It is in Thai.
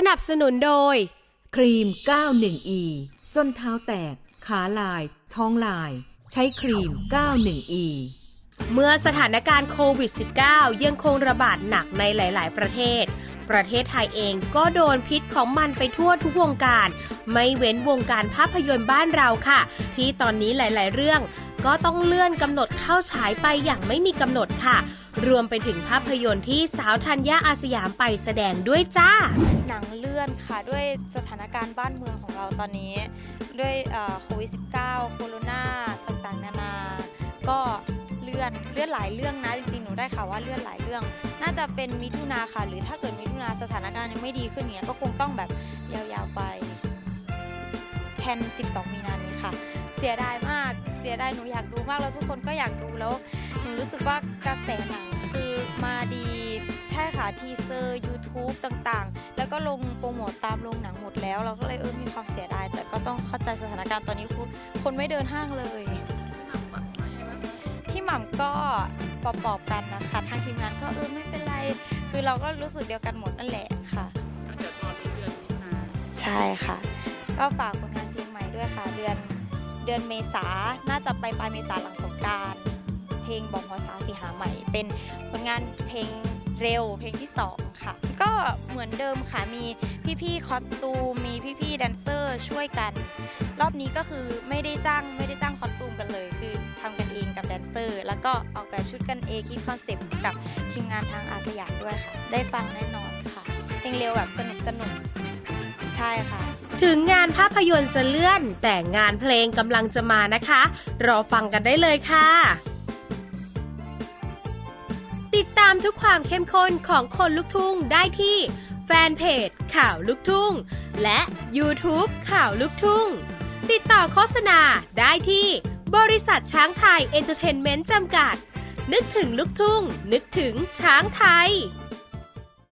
สนับสนุนโดย ครีม 91E ส้นเท้าแตก ขาลาย ท้องลาย ใช้ครีม 91E เมื่อสถานการณ์โควิด -19 ยังคงระบาดหนักในหลาย ๆ ประเทศ ประเทศไทยเองก็โดนพิษของมันไปทั่วทุกวงการ ไม่เว้นวงการภาพยนตร์บ้านเราค่ะ ที่ตอนนี้หลาย ๆ เรื่อง ก็ต้องเลื่อนกำหนดเข้าฉายไปอย่างไม่มีกำหนดค่ะ รวมไปถึงภาพยนตร์ที่สาวธัญญาอาสยามไปแสดงด้วยจ้า หนังเลื่อนค่ะด้วยสถานการณ์บ้านเมืองของเราตอนนี้ ด้วยโควิด -19 โคโรนาต่างๆ นานา ก็เลื่อนเลื่อนหลายเรื่องนะจริงๆหนูได้ข่าวว่าเลื่อนหลายเรื่อง น่าจะเป็นมิถุนาค่ะ หรือถ้าเกิดมิถุนาสถานการณ์ยังไม่ดีขึ้นเนี้ยก็คงต้องแบบยาวๆไปแทน 12 มีนานี้ค่ะ เสียดายมาก เสียดายหนูอยากดูมากแล้วทุกคนก็อยากดูแล้วหนูรู้สึกว่ากระแสหนังคือมาดีใช่ค่ะทีเซอร์ YouTube ต่างๆ แล้วก็ลงโปรโมตตามโรงหนังหมดแล้ว เราก็เลยเออมีความเสียดาย แต่ก็ต้องเข้าใจสถานการณ์ตอนนี้คุณคนไม่เดินห้างเลย ที่หม่ำก็ปอบๆกันนะคะทางทีมงานก็เออไม่เป็นไร คือเราก็รู้สึกเดียวกันหมดนั่นแหละค่ะใช่ค่ะ ก็ฝากผลงานเพลงใหม่ด้วยค่ะเดือน เดือนเมษาน่าจะไปปลายเมษาหลังสงการเพลงบอกภาษาสีหาใหม่ เป็นผลงานเพลงเร็วเพลงที่สองค่ะ ก็เหมือนเดิมค่ะมีพี่ๆคอสตูมมีพี่ๆแดนเซอร์ช่วยกัน รอบนี้ก็คือไม่ได้จ้างไม่ได้จ้างคอสตูมกันเลย คือทำกันเองกับแดนเซอร์ แล้วก็ออกแบบชุดกันเองคิดคอนเซปต์กับทีมงานทางอาสยามด้วยค่ะ ได้ฟังแน่นอนค่ะเพลงเร็วแบบสนุกสนุกใช่ค่ะ ถึงงานภาพยนตร์จะเลื่อน แต่งานเพลงกำลังจะมานะคะ รอฟังกันได้เลยค่ะ ติดตามทุกความเข้มข้นของคนลุกทุ่งได้ที่แฟนเพจข่าวลุกทุ่ง และ YouTube ข่าวลุกทุ่ง ติดต่อโฆษณาได้ที่บริษัทช้างไทยเอนเตอร์เทนเมนต์จำกัด นึกถึงลุกทุ่ง นึกถึงช้างไทย